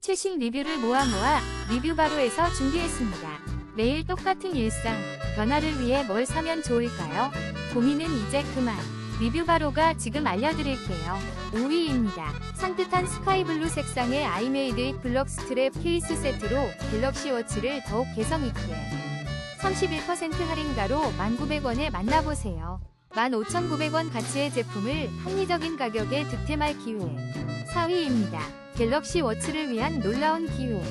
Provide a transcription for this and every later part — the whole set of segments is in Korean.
최신 리뷰를 모아 모아 리뷰 바로에서 준비했습니다. 매일 똑같은 일상, 변화를 위해 뭘 사면 좋을까요? 고민은 이제 그만. 리뷰 바로가 지금 알려드릴게요. 5위입니다. 산뜻한 스카이블루 색상의 아이메이드 블럭 스트랩 케이스 세트로 갤럭시 워치를 더욱 개성있게 31% 할인가로 1,900원에 만나보세요. 15,900원 가치의 제품을 합리적인 가격에 득템할 기회. 4위입니다. 갤럭시 워치를 위한 놀라운 기회.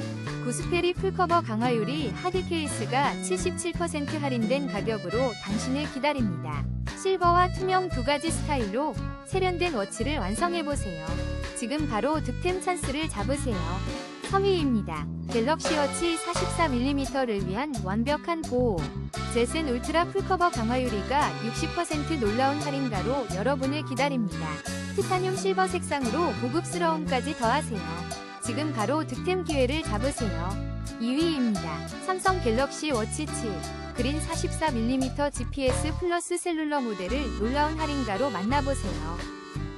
구스페리 풀커버 강화유리 하드 케이스가 77% 할인된 가격으로 당신을 기다립니다. 실버와 투명 두 가지 스타일로 세련된 워치를 완성해보세요. 지금 바로 득템 찬스를 잡으세요. 3위입니다. 갤럭시 워치 44mm를 위한 완벽한 보호. 제센 울트라 풀커버 강화유리가 60% 놀라운 할인가로 여러분을 기다립니다. 티타늄 실버 색상으로 고급스러움까지 더하세요. 지금 바로 득템 기회를 잡으세요. 2위입니다. 삼성 갤럭시 워치 7 그린 44mm GPS 플러스 셀룰러 모델을 놀라운 할인가로 만나보세요.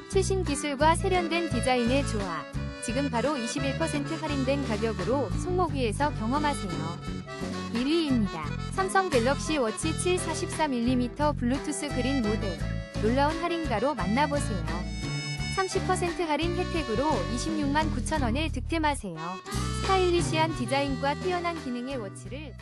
최신 기술과 세련된 디자인의 조화. 지금 바로 21% 할인된 가격으로 손목 위에서 경험하세요. 1위입니다. 삼성 갤럭시 워치 7 44mm 블루투스 그린 모델. 놀라운 할인가로 만나보세요. 30% 할인 혜택으로 26만 9천원에 득템하세요. 스타일리시한 디자인과 뛰어난 기능의 워치를